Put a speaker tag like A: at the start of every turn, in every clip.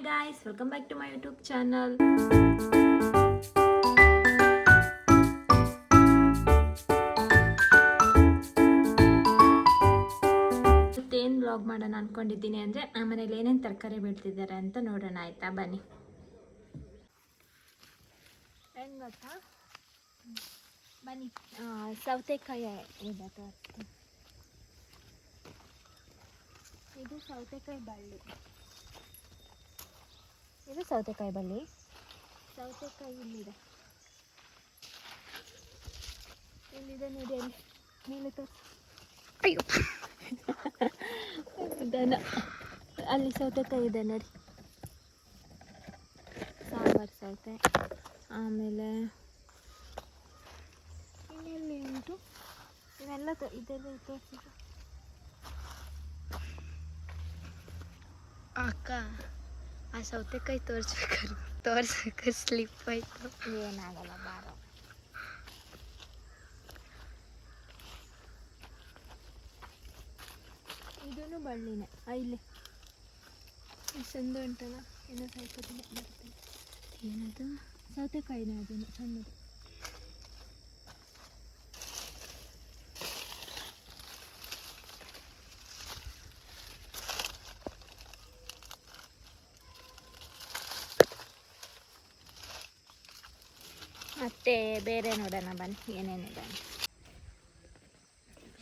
A: Hi guys welcome back to my YouTube channel ಏನು blog ಮಾಡೋಣ ಅನ್ಕೊಂಡಿದ್ದೀನಿ ಅಂದರೆ ನಮ್ಮ ಮನೇಲಿ ಏನೇನು ತರಕಾರಿ ಬೆಳ್ತಿದ್ದಾರೆ ಅಂತ ನೋಡೋಣ ಆಯಿತಾ? ಬನ್ನಿ. ಏನು ಗೊತ್ತಾ? ಬನ್ನಿ. ಸೌತೆಕಾಯಿ ಇದೆ ಇದು ಸೌತೆಕಾಯಿ ಬಳ್ಳಿ. ಇದು ಸೌತೆಕಾಯಿ ಬಳ್ಳಿ ಸೌತೆಕಾಯಿ ಇಲ್ಲಿದೆ. ಇಲ್ಲಿದೆ ನೋಡಿ ಅಲ್ಲಿ. ಮೇಲೆ ತೋರಿಸಿ ಅಯ್ಯೋ. ದನ. ಅಲ್ಲಿ ಸೌತೆಕಾಯಿ ಇದೆ ನೋಡಿ. ಸಾಂಬಾರು ಸೌತೆ. ಆಮೇಲೆ ಇನ್ನೆಲ್ಲಿ ಉಂಟು? ಇವೆಲ್ಲ ಇದೆಲ್ಲ ತೋರಿಸಿದ್ರು
B: ಅಕ್ಕ. ಆ ಸೌತೆಕಾಯಿ ತೋರಿಸ್ಬೇಕಾದ್ರೆ ತೋರ್ಸಕ್ಕೆ ಸ್ಲಿಪ್ ಆಯಿತು.
A: ಏನಾಗಲ್ಲ ಬಾರೋ. ಇದೂ ಬಳ್ಳಿನೇ ಇಲ್ಲಿ. ಸಂದು ಉಂಟಲ್ಲ ಇನ್ನೂ ಸ್ವಲ್ಪ ದಿನ ಬರ್ತದೆ.
B: ಏನದು?
A: ಸೌತೆಕಾಯಿನೇ ಅದನ್ನು ಸಣ್ಣದು. ಮತ್ತೆ ಬೇರೆ ನೋಡೋಣ, ಬನ್ನಿ ಏನೇನಿದೆ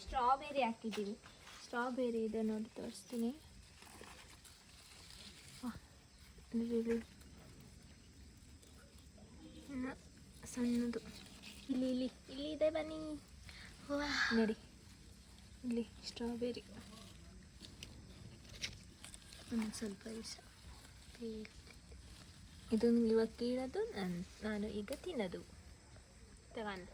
A: ಸ್ಟ್ರಾಬೆರಿ ಹಾಕಿದ್ದೀವಿ. ಸ್ಟ್ರಾಬೆರಿ ಇದೆ ನೋಡಿ, ತೋರಿಸ್ತೀನಿ. ಸಣ್ಣದು. ಇಲ್ಲಿ ಇಲ್ಲಿ ಇಲ್ಲಿ ಇದೆ ಬನ್ನಿ. ನೋಡಿ. ಇಲ್ಲಿ ಸ್ಟ್ರಾಬೆರಿ ಸ್ವಲ್ಪ ದಿವಸ. ಇದು ಇವಾಗ ಕೀಳೋದು ನಾನು ನಾನು ಈಗ ತಿನ್ನೋದು. ತಗೊಂಡು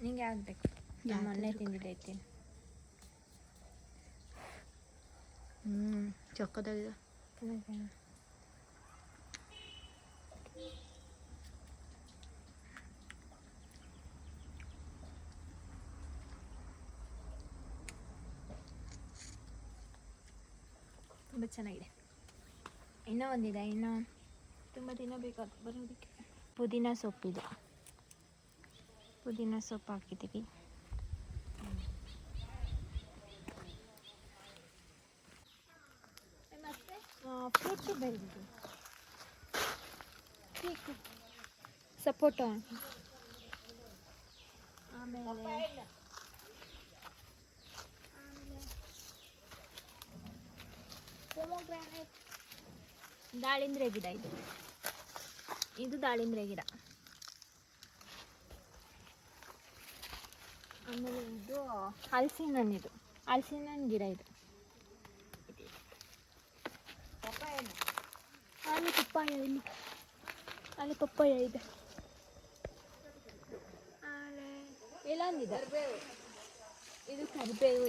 A: ನಿಂಗೆ ಆಗಬೇಕು ನಾನು ಮೊನ್ನೆ ತಿಂದಿದ್ದೈತೆ
B: ಹ್ಞೂ ಚೊಕ್ಕದಾಗಿದೆ.
A: ತುಂಬ ಚೆನ್ನಾಗಿದೆ. ಇನ್ನೂ ಒಂದಿದೆ ಇನ್ನೂ ತುಂಬ ದಿನ ಬೇಕಾದ ಬರೋದಕ್ಕೆ ಪುದೀನ ಸೊಪ್ಪಿದೆ ಪುದೀನ ಸೊಪ್ಪು ಹಾಕಿದ್ದೀವಿ ಮತ್ತು ಫ್ರೂಟ್ಸು ಬೆಳೆದಿದೆ ಕೇಕು ಸಪೋಟ ಆಮೇಲೆ ಆಮೇಲೆ pomegranate. ದಾಳಿಂಬ್ರೆ ಗಿಡ ಇದು. ಇದು ದಾಳಿಂಬ್ರೆ ಗಿಡ. ಆಮೇಲೆ ಇದು ಹಲಸಿನ ಇದು. ಹಲಸಿನ ಹಣ್ಣು ಗಿಡ ಇದು. ಅಲ್ಲಿ ಪಪ್ಪಾಯ ಇಲ್ಲಿ. ಅಲ್ಲಿ ಪಪ್ಪಾಯ ಇದೆ. ಇದು ಕರಿಬೇವು.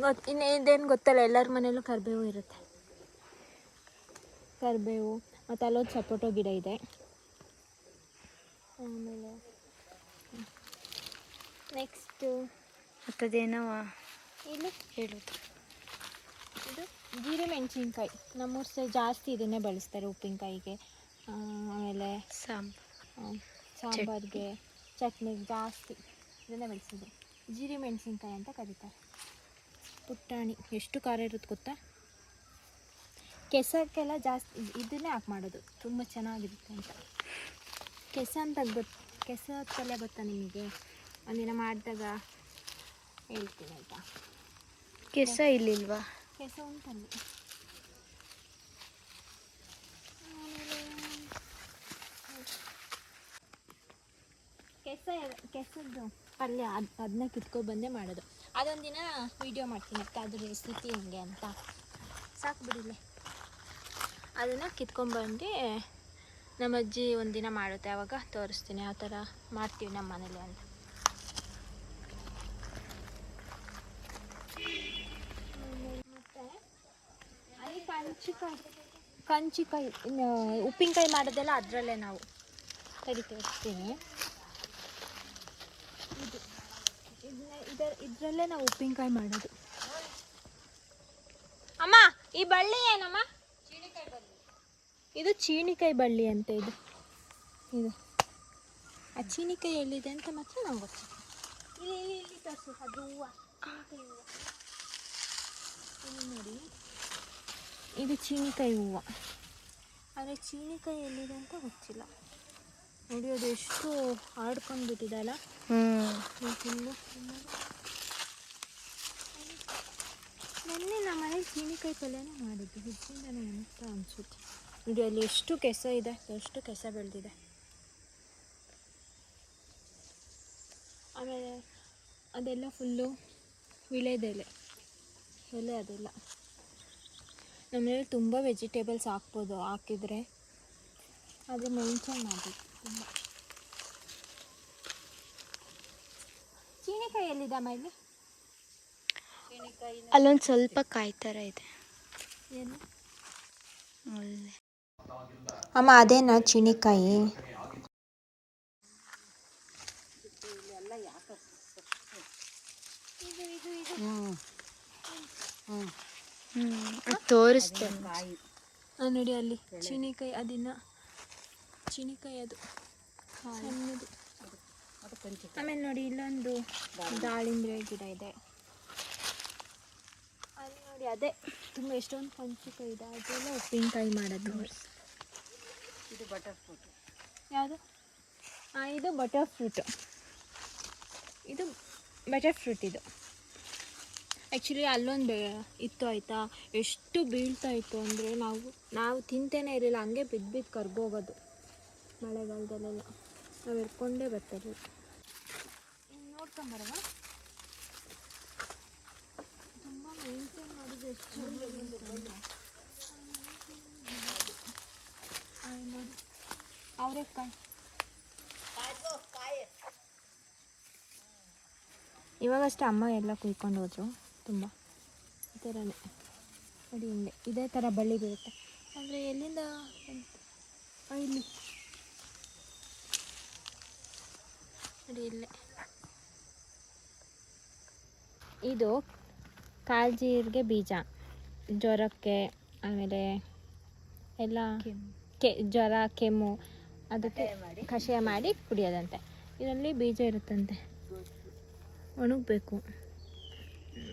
A: ಗೊತ್ತು ಇದೇನು ಗೊತ್ತಲ್ಲ, ಎಲ್ಲರ ಮನೇಲೂ ಕರಿಬೇವು ಇರುತ್ತೆ. ಕರಿಬೇವು ಮತ್ತು ಅಲ್ಲೊಂದು ಸಪೋಟೊ ಗಿಡ ಇದೆ. ಆಮೇಲೆ ನೆಕ್ಸ್ಟು
B: ಮತ್ತದೇನೋ
A: ಇಲ್ಲಿ
B: ಹೇಳೋದು.
A: ಇದು ಜೀರೆ ಮೆಣಸಿನ್ಕಾಯಿ. ನಮ್ಮೂರು ಸಹ ಜಾಸ್ತಿ ಇದನ್ನೇ ಬಳಸ್ತಾರೆ ಉಪ್ಪಿನಕಾಯಿಗೆ. ಆಮೇಲೆ
B: ಸಾಂಬ್
A: ಸಾಂಬಾರಿಗೆ ಚಟ್ನಿಗೆ ಜಾಸ್ತಿ ಇದನ್ನೇ ಬಳಸಿದ್ದೆ. ಜೀರೆ ಮೆಣಸಿನ್ಕಾಯಿ ಅಂತ ಕರೀತಾರೆ. ಪುಟಾಣಿ. ಎಷ್ಟು ಖಾರ ಇರುತ್ತೆ ಗೊತ್ತಾ? ಕೆಸಕ್ಕೆಲ್ಲ ಜಾಸ್ತಿ ಇದ್- ಇದನ್ನೇ ಹಾಕಿ ಮಾಡೋದು. ತುಂಬ ಚೆನ್ನಾಗಿರುತ್ತೆ ಅಂತ. ಕೆಸ ಅಂತ ಗೊತ್ತು ಕೆಸ ಪಲ್ಯ ಗೊತ್ತಾ ನಿಮಗೆ? ಒಂದಿನ ಮಾಡಿದಾಗ ಹೇಳ್ತೀನಿ ಆಯಿತಾ?
B: ಕೆಸ ಇಲ್ಲಿಲ್ವಾ?
A: ಕೆಸ ಉಂಟಲ್ಲಿ. ಕೆಸ ಕೆಸದ್ದು ಪಲ್ಯ ಅದು ಅದನ್ನ ಕಿತ್ಕೊಂಡು ಬಂದೇ ಮಾಡೋದು. ಅದೊಂದಿನ ವಿಡಿಯೋ ಮಾಡ್ತೀನಿ. ಅಕ್ಕ ಅದ್ರ ರೆಸಿಪಿ ಹೆಂಗೆ ಅಂತ. ಸಾಕು ಬಿಡಿಲೆ ಅದನ್ನು ಕಿತ್ಕೊಂಡ್ಬಂದು ನಮ್ಮ ಅಜ್ಜಿ ಒಂದಿನ ಮಾಡುತ್ತೆ ಆವಾಗ ತೋರಿಸ್ತೀನಿ ಆ ಥರ ಮಾಡ್ತೀವಿ ನಮ್ಮ ಮನೇಲಿ ಅಂತ. ಕಂಚಿಕಾಯಿ ಕಂಚಿಕಾಯಿ ಉಪ್ಪಿನಕಾಯಿ ಮಾಡೋದೆಲ್ಲ ಅದರಲ್ಲೇ ನಾವು ಸರಿ ತೋರಿಸ್ತೀನಿ. ಇದು ಇದರಲ್ಲೇ ನಾವು ಉಪ್ಪಿನಕಾಯಿ ಮಾಡೋದು. ಅಮ್ಮ, ಈ ಬಳ್ಳಿ ಏನಮ್ಮ? ಇದು ಚೀನಿಕಾಯಿ ಬಳ್ಳಿ ಅಂತ ಇದು. ಇದು. ಆ ಚೀನಿಕಾಯಿ ಎಲ್ಲಿದೆ ಅಂತ ಮಾತ್ರ ನಾವು ಗೊತ್ತಿಲ್ಲ. ಇಲ್ಲಿ ಇಲ್ಲಿ ಇಲ್ಲಿ ತೋರಿಸು. ಅದು ಹೂವು ಚೀನಿಕಾಯಿ ಹೂವು. ಇಲ್ಲಿ ನೋಡಿ. ಇದು ಚೀನಿಕಾಯಿ ಹೂವು. ಆದರೆ ಚೀನಿಕಾಯಿ ಎಲ್ಲಿದೆ ಅಂತ ಗೊತ್ತಿಲ್ಲ. ನೋಡಿ ಅದು ಎಷ್ಟು ಆಡ್ಕೊಂಡ್ಬಿಟ್ಟಿದಲ್ಲ
B: ಹ್ಞೂ
A: ಫುಲ್ಲು ಮೊನ್ನೆ ನಮ್ಮ ಮನೇಲಿ ಚೀನಿಕಾಯಿ ಪಲ್ಯನೇ ಮಾಡಿದ್ದು ಹೆಚ್ಚಿಂದನೇ ಅಂತ ಅನಿಸುತ್ತೆ. ನೋಡಿ ಅಲ್ಲಿ ಎಷ್ಟು ಕೆಸ ಇದೆ ಎಷ್ಟು ಕೆಸ ಬೆಳೆದಿದೆ. ಆಮೇಲೆ ಅದೆಲ್ಲ ಫುಲ್ಲು ವಿಳೆದೆಲೆ ಎಲೆ ಅದೆಲ್ಲ. ನಮ್ಮನೇಲಿ ತುಂಬ ವೆಜಿಟೇಬಲ್ಸ್ ಹಾಕ್ಬೋದು ಹಾಕಿದರೆ ಅದು ಮೇಂಟೈನ್ ಮಾಡಬೇಕು ತುಂಬ. ಚೀನಿಕಾಯಿ ಎಲ್ಲಿದೆ ಅಮ್ಮ ಇಲ್ಲಿ?
B: ಅಲ್ಲೊಂದು ಸ್ವಲ್ಪ ಕಾಯಿ ಥರ ಇದೆ.
A: ಏನು?
B: ಒಳ್ಳೆ.
A: ಅಮ್ಮ ಅದೇನಾ ಚೀನಿಕಾಯಿ?
B: ಹ್ಞೂ ತೋರಿಸ್ತೇನೆ.
A: ಆ, ನೋಡಿ ಅಲ್ಲಿ ಚೀನಿಕಾಯಿ ಅದನ್ನ. ಚೀನಿಕಾಯಿ ಅದು. ಸಣ್ಣದು. ಆಮೇಲೆ ನೋಡಿ ಇಲ್ಲೊಂದು ದಾಳಿಂಬೆ ಗಿಡ ಇದೆ. ಅಲ್ಲಿ ನೋಡಿ ಅದೇ. ತುಂಬ ಎಷ್ಟೊಂದು ಪಂಚಿಕಾಯಿ ಇದೆ. ಅದೆಲ್ಲ ಉಪ್ಪಿನಕಾಯಿ ಮಾಡೋದು. ಯಾವುದು? ಹಾಂ ಇದು ಬಟರ್ ಫ್ರೂಟ್ ಇದು ಬಟರ್ ಫ್ರೂಟ್ ಇದು. ಆ್ಯಕ್ಚುಲಿ ಅಲ್ಲೊಂದು ಇತ್ತು ಆಯಿತಾ? ಎಷ್ಟು ಬೀಳ್ತಾ ಇತ್ತು ಅಂದರೆ ನಾವು ನಾವು ತಿಂತೇನೆ ಇರಲಿಲ್ಲ, ಹಂಗೆ ಬಿದ್ದು ಬಿದ್ದು ಕರ್ಬೋಗೋದು. ಮಳೆಗಾಲದಲ್ಲೆಲ್ಲ. ನಾವು ಇರ್ಕೊಂಡೇ ಬರ್ತಾರೆ ನೋಡ್ಕೊಂಬರವ ತುಂಬ ಮೇಂಟೈನ್ ಎಷ್ಟು ಚಂದ ಗೊತ್ತುಂಟಾ? ಆ, ನೋಡಿ ಅವರೆಕಾಯಿ ಇವಾಗಷ್ಟೇ ಅಮ್ಮ ಎಲ್ಲ ಕುಯ್ಕೊಂಡು ಹೋದ್ರು ತುಂಬ. ಈ ಥರನೇ. ನೋಡಿ ಹಿಂಗೆ ಇದೇ ಥರ ಬಳ್ಳಿ ಬೀಳುತ್ತೆ. ಆದರೆ ಎಲ್ಲಿಂದ ಇಲ್ಲಿ. ನೋಡಿ ಇಲ್ಲೇ. ಇದು ಕಾಲ್ಜೀರಿಗೆ ಬೀಜ ಜ್ವರಕ್ಕೆ ಆಮೇಲೆ ಎಲ್ಲ ಕೆ ಜ್ವರ ಕೆಮ್ಮು ಅದಕ್ಕೆ ಕಷಾಯ ಮಾಡಿ. ಕುಡಿಯೋದಂತೆ. ಇದರಲ್ಲಿ ಬೀಜ ಇರುತ್ತಂತೆ. ಒಣಗಬೇಕು.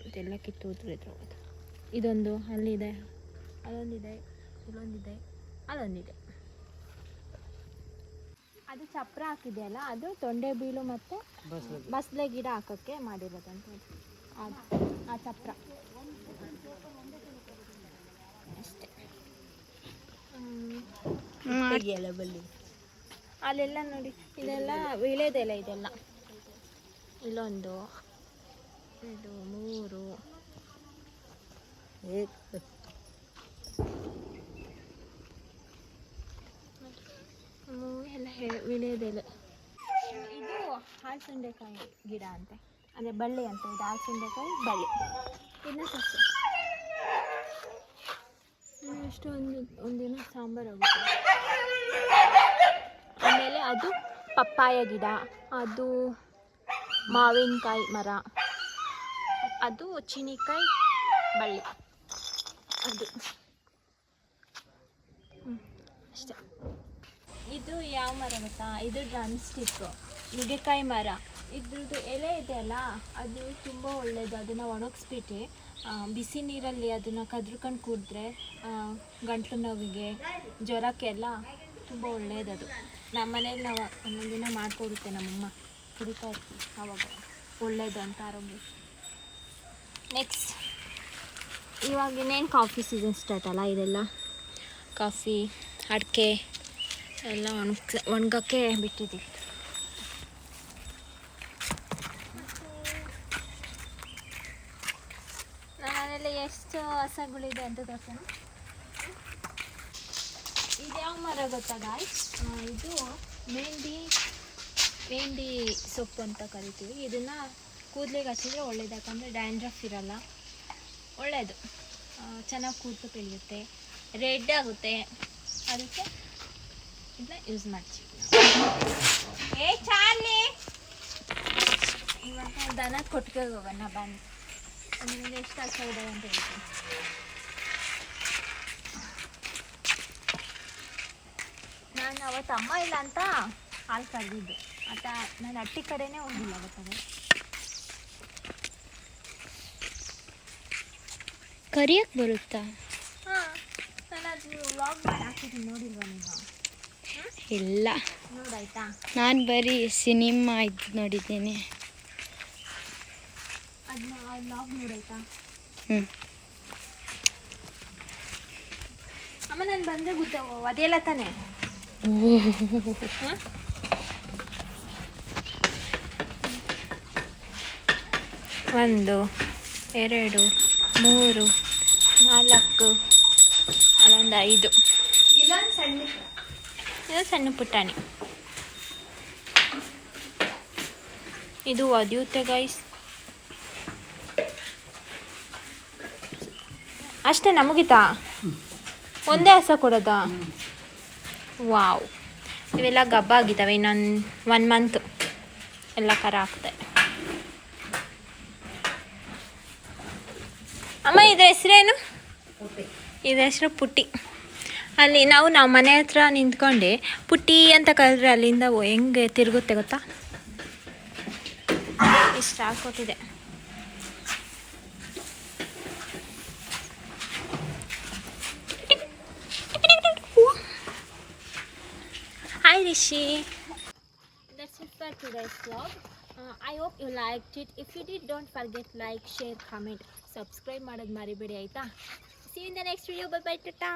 A: ಇದೆಲ್ಲ ಕಿತ್ತು ಉದ್ರಿದ್ರು ಇದೊಂದು ಅಲ್ಲಿದೆ. ಅದೊಂದಿದೆ ಇಲ್ಲೊಂದಿದೆ ಅದೊಂದಿದೆ. ಅದು ಚಪ್ರ ಹಾಕಿದೆಯಲ್ಲ ಅದು ತೊಂಡೆ ಬೀಳು ಮತ್ತು ಬಸಳೆ ಗಿಡ ಹಾಕೋಕ್ಕೆ ಮಾಡಿರೋದಂತೆ. ಆ ಚಪ್ರ. ಅಷ್ಟೇ. ಹ್ಮ್. ಅಲ್ಲೆಲ್ಲ ನೋಡಿ ಇದೆಲ್ಲ ವಿಳೆದೆಲೆ ಇದೆಲ್ಲ. ಇಲ್ಲೊಂದು ಎರಡು ಮೂರು ಎಲ್ಲ ವಿಳೆದೆಲೆ ಇದು ಹಾಲ್ಸಂಡೆಕಾಯಿ ಗಿಡ ಅಂತೆ. ಅಂದರೆ ಬಳ್ಳಿ ಅಂತ ಇದು ಹಾಲ್ಸಂಡೆಕಾಯಿ ಬಳ್ಳಿ. ಇದನ್ನ ಸಸ್ಯ. ಎಷ್ಟು ಒಂದು, ಒಂದಿನ ಸಾಂಬಾರು ಆಗುತ್ತೆ. ಆಮೇಲೆ ಅದು ಪಪ್ಪಾಯ ಗಿಡ, ಅದು ಮಾವಿನಕಾಯಿ ಮರ, ಅದು ಚೀನಿಕಾಯಿ ಬಳ್ಳಿ. ಅದು. ಅಷ್ಟೇ. ಇದು ಯಾವ ಮರ ಗೊತ್ತಾ? ಇದು ಡ್ರಮ್ ಸ್ಟಿಕ್ಕು ನುಗ್ಗೆಕಾಯಿ ಮರ. ಇದ್ರದ್ದು ಎಲೆ ಇದೆಯಲ್ಲ ಅದು ತುಂಬ ಒಳ್ಳೆಯದು ಅದನ್ನು ಒಣಗಿಸ್ಬಿಟ್ಟು ಬಿಸಿ ನೀರಲ್ಲಿ ಅದನ್ನು ಕದ್ರುಕೊಂಡು ಕುಡಿದ್ರೆ ಗಂಟಲು ನೋವಿಗೆ ಜ್ವರಕ್ಕೆಲ್ಲ ತುಂಬ ಒಳ್ಳೆಯದದು ನಮ್ಮ ಮನೇಲಿ ನಾವು ಒಂದೊಂದು ದಿನ ಮಾಡಿಕೊಡುತ್ತೆ ನಮ್ಮಮ್ಮ. ಕುಡಿತಾ ಇರ್ತೀವಿ ಆವಾಗ ಒಳ್ಳೆಯದು ಅಂತ ಆರೋಗ್ಯ. ನೆಕ್ಸ್ಟ್ ಇವಾಗ ಇನ್ನೇನು ಕಾಫಿ ಸೀಸನ್ ಸ್ಟಾರ್ಟ್ ಅಲ್ಲ ಇದೆಲ್ಲ? ಕಾಫಿ ಅಡಿಕೆ ಎಲ್ಲ ಒಣಗ್ ಒಣಗಕ್ಕೆ ಬಿಟ್ಟಿದ್ದೀವಿ ನಮ್ಮನೇಲಿ ಎಷ್ಟು ಹಸಗಳಿದೆ ಅಂತ ತೋರ್ಸೋಣ ಇದು ಯಾವ ಮರ ಗೊತ್ತಾ ಗಾಯ್ಸ್ ಇದು ಮೆಹಂದಿ ಮೆಹಂದಿ ಸೊಪ್ಪು ಅಂತ ಕರಿತೀವಿ. ಇದನ್ನು ಕೂದಲಿಗೆ ಹಚ್ಚಿದ್ರೆ ಒಳ್ಳೇದು ಯಾಕಂದರೆ ಡ್ಯಾಂಡ್ರಫ್ ಇರಲ್ಲ. ಒಳ್ಳೆಯದು ಚೆನ್ನಾಗಿ ಕೂದಲು ಬೆಳೆಯುತ್ತೆ ರೆಡ್ ಆಗುತ್ತೆ. ಅದಕ್ಕೆ ಇದನ್ನ ಯೂಸ್ ಮಾಡ್ತೀವಿ ಏ ಚಾರ್ಲಿ! ಇವಾಗ ದನ ಕೊಟ್ಟಿಗೆ ಬಂದು ಬನ್ನಿ. ಒಂದರಿಂದ ಎಷ್ಟು ಆಗ್ತಾ ಅಂತ ಹೇಳ್ತೀನಿ ನಾನು ಅವತ್ತು ಅಮ್ಮ ಇಲ್ಲ ಅಂತ ಹಾಲು ಕರೆದಿದ್ದು ಆತ ನಾನು ಅಟ್ಟಿ ಕಡೆನೇ ಹೋಗಿಲ್ಲ ಗೊತ್ತಾಗ
B: ಕರಿಯಕ್ಕೆ ಬರುತ್ತಾ
A: ನಾನು ಅದು ವ್ಲಾಗ್ ಮಾಡಿ ನೀವು
B: ಇಲ್ಲ
A: ನೋಡಾಯ್ತಾ
B: ನಾನು ಬರೀ ಸಿನಿಮಾ ಇದು ನೋಡಿದ್ದೀನಿ ಹ್ಞೂ
A: ಅಮ್ಮ ನಾನು ಬಂದರೆ ಗೊತ್ತ ಅದೆಲ್ಲ ತಾನೆ? ಒಂದು ಎರಡು ಮೂರು ನಾಲ್ಕು ಅಲ್ಲೊಂದು ಐದು.
B: ಇಲ್ಲೊಂದು ಸಣ್ಣ
A: ಇದು ಸಣ್ಣ ಪುಟಾಣಿ ಇದು ಒದಿಯುತ್ತೆ ಗೈಸ್ ಅಷ್ಟೇ ನಮಗಿತಾ? ಒಂದೇ ಹಸ ಕೊಡೋದಾ? ವಾವ್. ಇವೆಲ್ಲ ಗಬ್ಬ ಆಗಿದ್ದಾವೆ ಇನ್ನೊಂದು ಒನ್ ಮಂತ್ ಎಲ್ಲ ಕರ ಆಗ್ತದೆ. ಅಮ್ಮ, ಇದ್ರ ಹೆಸ್ರೇನು? ಇದ್ರ ಹೆಸರು ಪುಟ್ಟಿ. ಅಲ್ಲಿ ನಾವು ನಾವು ಮನೆ ಹತ್ರ ನಿಂತ್ಕೊಂಡು, ಪುಟ್ಟಿ ಅಂತ ಕರೆದ್ರೆ ಅಲ್ಲಿಂದ ಹೆಂಗೆ ತಿರುಗುತ್ತೆ ಗೊತ್ತಾ? ಇಷ್ಟ ಆಗ್ಕೊತಿದೆ Hi Rishi That's it for today's vlog. Uh, I hope you liked it. If you did, don't forget like, share, comment, subscribe ಮಾಡೋದು ಮರಿಬೇಡಿ ಆಯಿತಾ see in the next video bye bye tata